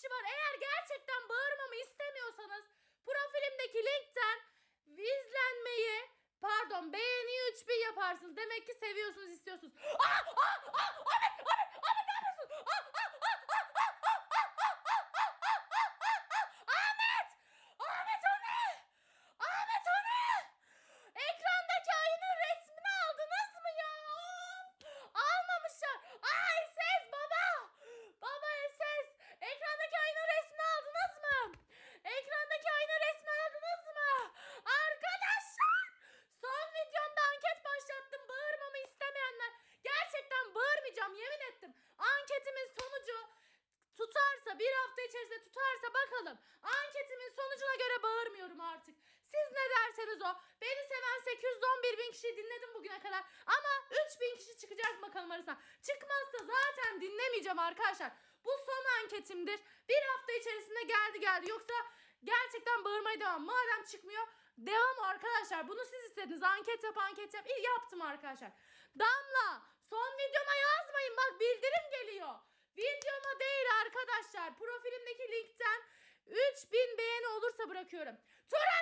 kişi var. Eğer gerçekten bağırmamı istemiyorsanız profilimdeki linkten izlenmeyi pardon beğeni 3000 yaparsınız. Demek ki seviyorsunuz istiyorsunuz. Aa! tutarsa bir hafta içerisinde tutarsa bakalım. Anketimin sonucuna göre bağırmıyorum artık. Siz ne derseniz o. Beni seven 811 bin kişiyi dinledim bugüne kadar. Ama 3000 kişi çıkacak bakalım arasına. Çıkmazsa zaten dinlemeyeceğim arkadaşlar. Bu son anketimdir. Bir hafta içerisinde geldi geldi. Yoksa gerçekten bağırmaya devam. Madem çıkmıyor devam arkadaşlar. Bunu siz istediniz. Anket yap anket yap. İyi yaptım arkadaşlar. Damla son videoma Arkadaşlar profilimdeki linkten 3000 beğeni olursa bırakıyorum. Tora